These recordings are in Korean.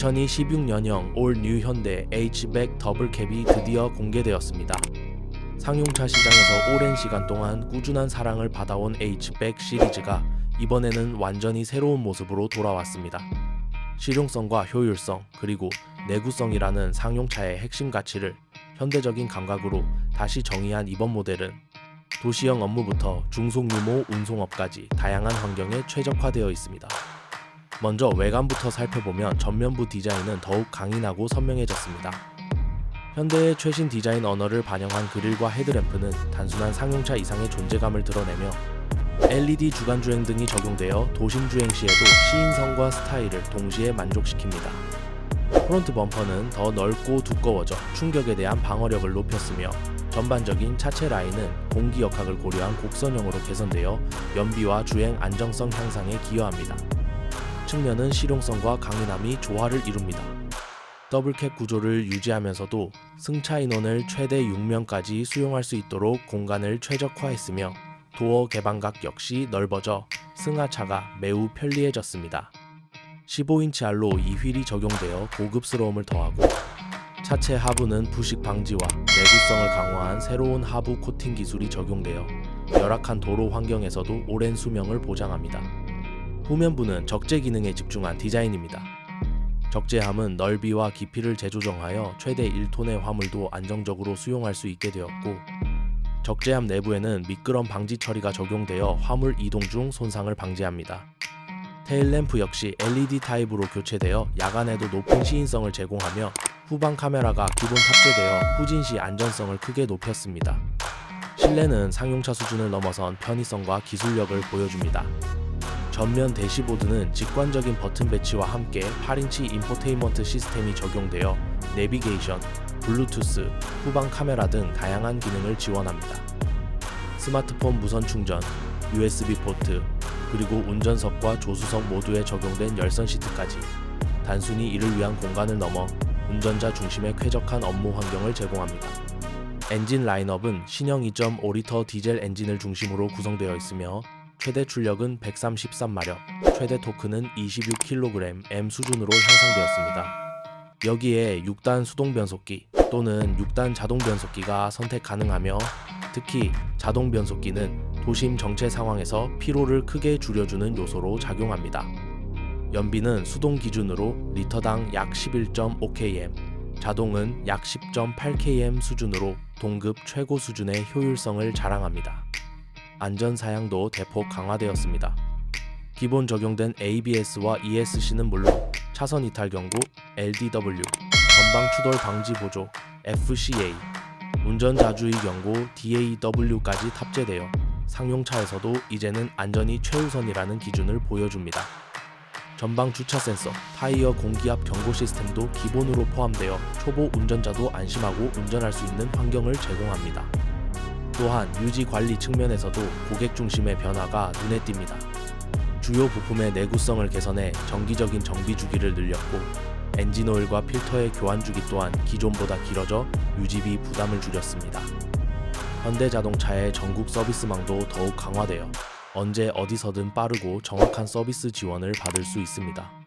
2016년형 올 뉴 현대 H백 더블캡이 드디어 공개되었습니다. 상용차 시장에서 오랜 시간 동안 꾸준한 사랑을 받아온 H백 시리즈가 이번에는 완전히 새로운 모습으로 돌아왔습니다. 실용성과 효율성 그리고 내구성이라는 상용차의 핵심 가치를 현대적인 감각으로 다시 정의한 이번 모델은 도시형 업무부터 중소규모 운송업까지 다양한 환경에 최적화되어 있습니다. 먼저 외관부터 살펴보면 전면부 디자인은 더욱 강인하고 선명해졌습니다. 현대의 최신 디자인 언어를 반영한 그릴과 헤드램프는 단순한 상용차 이상의 존재감을 드러내며 LED 주간 주행 등이 적용되어 도심 주행 시에도 시인성과 스타일을 동시에 만족시킵니다. 프론트 범퍼는 더 넓고 두꺼워져 충격에 대한 방어력을 높였으며 전반적인 차체 라인은 공기 역학을 고려한 곡선형으로 개선되어 연비와 주행 안정성 향상에 기여합니다. 측면은 실용성과 강인함이 조화를 이룹니다. 더블캡 구조를 유지하면서도 승차 인원을 최대 6명까지 수용할 수 있도록 공간을 최적화했으며 도어 개방각 역시 넓어져 승하차가 매우 편리해졌습니다. 15인치 알로 2휠이 적용되어 고급스러움을 더하고 차체 하부는 부식 방지와 내구성을 강화한 새로운 하부 코팅 기술이 적용되어 열악한 도로 환경에서도 오랜 수명을 보장합니다. 후면부는 적재 기능에 집중한 디자인입니다. 적재함은 넓이와 깊이를 재조정하여 최대 1톤의 화물도 안정적으로 수용할 수 있게 되었고 적재함 내부에는 미끄럼 방지 처리가 적용되어 화물 이동 중 손상을 방지합니다. 테일램프 역시 LED 타입으로 교체되어 야간에도 높은 시인성을 제공하며 후방 카메라가 기본 탑재되어 후진 시 안전성을 크게 높였습니다. 실내는 상용차 수준을 넘어선 편의성과 기술력을 보여줍니다. 전면 대시보드는 직관적인 버튼 배치와 함께 8인치 인포테인먼트 시스템이 적용되어 내비게이션, 블루투스, 후방 카메라 등 다양한 기능을 지원합니다. 스마트폰 무선 충전, USB 포트, 그리고 운전석과 조수석 모두에 적용된 열선 시트까지 단순히 이를 위한 공간을 넘어 운전자 중심의 쾌적한 업무 환경을 제공합니다. 엔진 라인업은 신형 2.5리터 디젤 엔진을 중심으로 구성되어 있으며 최대 출력은 133마력, 최대 토크는 26kg M 수준으로 형성되었습니다. 여기에 6단 수동 변속기 또는 6단 자동 변속기가 선택 가능하며 특히 자동 변속기는 도심 정체 상황에서 피로를 크게 줄여주는 요소로 작용합니다. 연비는 수동 기준으로 리터당 약 11.5km, 자동은 약 10.8km 수준으로 동급 최고 수준의 효율성을 자랑합니다. 안전 사양도 대폭 강화되었습니다. 기본 적용된 ABS와 ESC는 물론 차선 이탈 경고, LDW, 전방 추돌 방지 보조, FCA, 운전 자주의 경고 DAW까지 탑재되어 상용차에서도 이제는 안전이 최우선이라는 기준을 보여줍니다. 전방 주차 센서, 타이어 공기압 경고 시스템도 기본으로 포함되어 초보 운전자도 안심하고 운전할 수 있는 환경을 제공합니다. 또한 유지 관리 측면에서도 고객 중심의 변화가 눈에 띕니다. 주요 부품의 내구성을 개선해 정기적인 정비 주기를 늘렸고 엔진 오일과 필터의 교환 주기 또한 기존보다 길어져 유지비 부담을 줄였습니다. 현대자동차의 전국 서비스망도 더욱 강화되어 언제 어디서든 빠르고 정확한 서비스 지원을 받을 수 있습니다.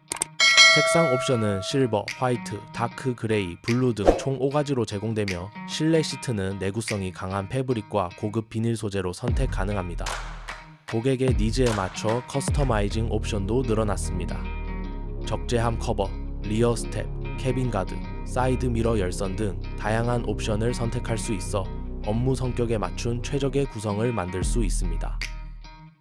색상 옵션은 실버, 화이트, 다크 그레이, 블루 등 총 5가지로 제공되며 실내 시트는 내구성이 강한 패브릭과 고급 비닐 소재로 선택 가능합니다. 고객의 니즈에 맞춰 커스터마이징 옵션도 늘어났습니다. 적재함 커버, 리어 스텝, 캐빈 가드, 사이드 미러 열선 등 다양한 옵션을 선택할 수 있어 업무 성격에 맞춘 최적의 구성을 만들 수 있습니다.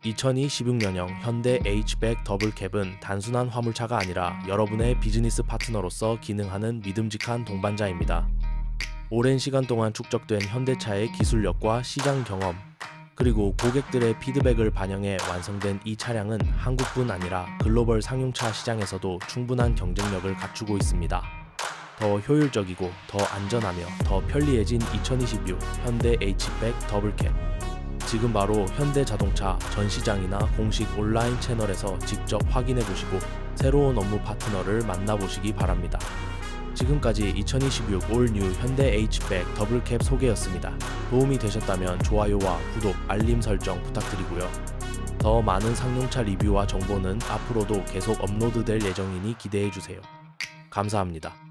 2016년형 현대 H백 더블캡은 단순한 화물차가 아니라 여러분의 비즈니스 파트너로서 기능하는 믿음직한 동반자입니다. 오랜 시간 동안 축적된 현대차의 기술력과 시장 경험, 그리고 고객들의 피드백을 반영해 완성된 이 차량은 한국뿐 아니라 글로벌 상용차 시장에서도 충분한 경쟁력을 갖추고 있습니다. 더 효율적이고 더 안전하며 더 편리해진 2026 현대 H백 더블캡. 지금 바로 현대자동차 전시장이나 공식 온라인 채널에서 직접 확인해 보시고 새로운 업무 파트너를 만나보시기 바랍니다. 지금까지 2026 올뉴 현대 H백 더블캡 소개였습니다. 도움이 되셨다면 좋아요와 구독, 알림 설정 부탁드리고요. 더 많은 상용차 리뷰와 정보는 앞으로도 계속 업로드될 예정이니 기대해 주세요. 감사합니다.